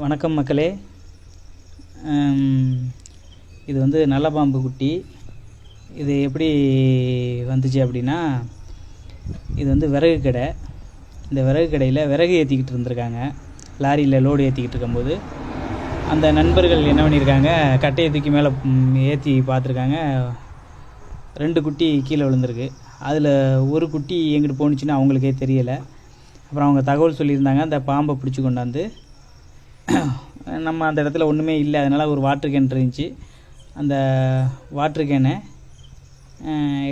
வணக்கம் மக்களே. இது வந்து நல்ல பாம்பு குட்டி. இது எப்படி வந்துச்சு அப்படின்னா இது வந்து விறகு கடை. இந்த விறகு கடையில் விறகு ஏற்றிக்கிட்டு இருந்திருக்காங்க. லாரியில் லோடு ஏற்றிக்கிட்டு இருக்கும்போது. அந்த நண்பர்கள் என்ன பண்ணியிருக்காங்க கட்டையை தூக்கி மேலே ஏற்றி பார்த்துருக்காங்க. ரெண்டு குட்டி கீழே விழுந்திருக்கு. அதில் ஒரு குட்டி எங்கிட்டு போணுச்சுன்னு அவங்களுக்கே தெரியலை. அப்புறம் அவங்க தகவல் சொல்லியிருந்தாங்க அந்த பாம்பை பிடிச்சி கொண்டாந்து நம்ம அந்த இடத்துல ஒன்றுமே இல்லை. அதனால் ஒரு வாட்ரு கேன் இருந்துச்சு. அந்த வாட்ரு கேனை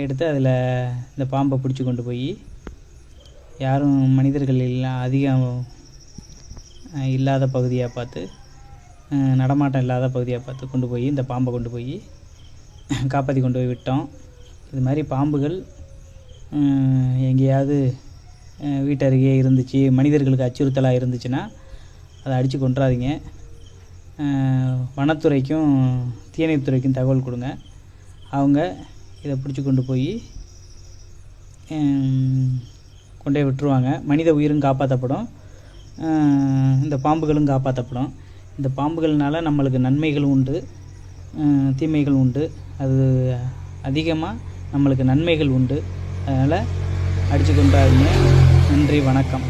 எடுத்து அதில் இந்த பாம்பை பிடிச்சி கொண்டு போய் யாரும் மனிதர்கள் இல்லை அதிகம் இல்லாத பகுதியாக பார்த்து நடமாட்டம் இல்லாத பகுதியாக பார்த்து கொண்டு போய் இந்த பாம்பை கொண்டு போய் காப்பாற்றி கொண்டு போய் விட்டோம். இது மாதிரி பாம்புகள் எங்கேயாவது வீட்டருகே இருந்துச்சு மனிதர்களுக்கு அச்சுறுத்தலாக இருந்துச்சுன்னா அதை அடித்து கொண்டுறாதீங்க வனத்துறைக்கும் தீயணைத்துறைக்கும் தகவல் கொடுங்க. அவங்க இதை பிடிச்சி கொண்டு போய் கொண்டு போய் விட்டுருவாங்க. மனித உயிரும் காப்பாற்றப்படும் இந்த பாம்புகளும் காப்பாற்றப்படும் இந்த பாம்புகள்னால நம்மளுக்கு நன்மைகளும் உண்டு. தீமைகள் உண்டு. அது அதிகமாக நம்மளுக்கு நன்மைகள் உண்டு. அதனால் அடித்து கொண்டாருங்க நன்றி வணக்கம்.